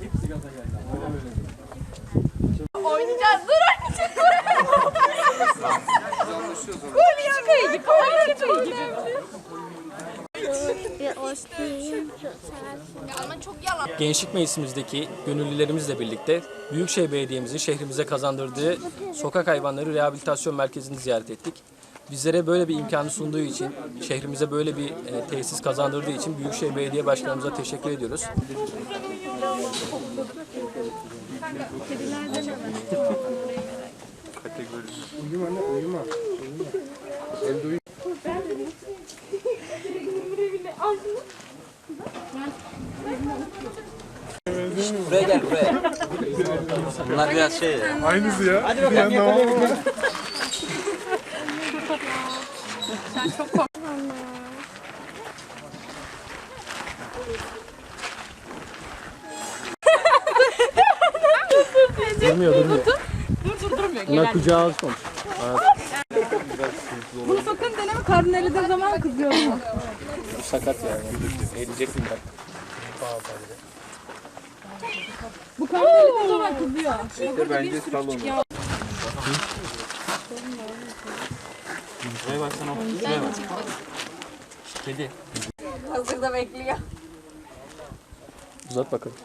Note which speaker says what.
Speaker 1: Hepsi gaza
Speaker 2: çok yalan.
Speaker 3: Gençlik Meclisimizdeki gönüllülerimizle birlikte Büyükşehir Belediye'mizin şehrimize kazandırdığı sokak hayvanları rehabilitasyon merkezini ziyaret ettik. Bizlere böyle bir imkanı sunduğu için, şehrimize böyle bir e, tesis kazandırdığı için Büyükşehir Belediye Başkanımıza teşekkür ediyoruz.
Speaker 1: Buraya gel buraya. Bunlar biraz şey.
Speaker 4: Aynısı ya. Hadi bakalım
Speaker 3: Durmuyor, durmuyor.
Speaker 2: Dur dur durmuyor.
Speaker 3: Bunlar kucağa alışmamış.
Speaker 2: Bunu sakın deneme. Karnın eride zaman kızıyor
Speaker 3: sakat yani. Eğilecek mi bak.
Speaker 2: Bu karnın eride zaman kızıyor.
Speaker 4: Bence salon.
Speaker 3: Şuraya baksana. Şuraya bak. Kedi.
Speaker 2: Hazırda bekliyor.
Speaker 3: Uzat bakalım.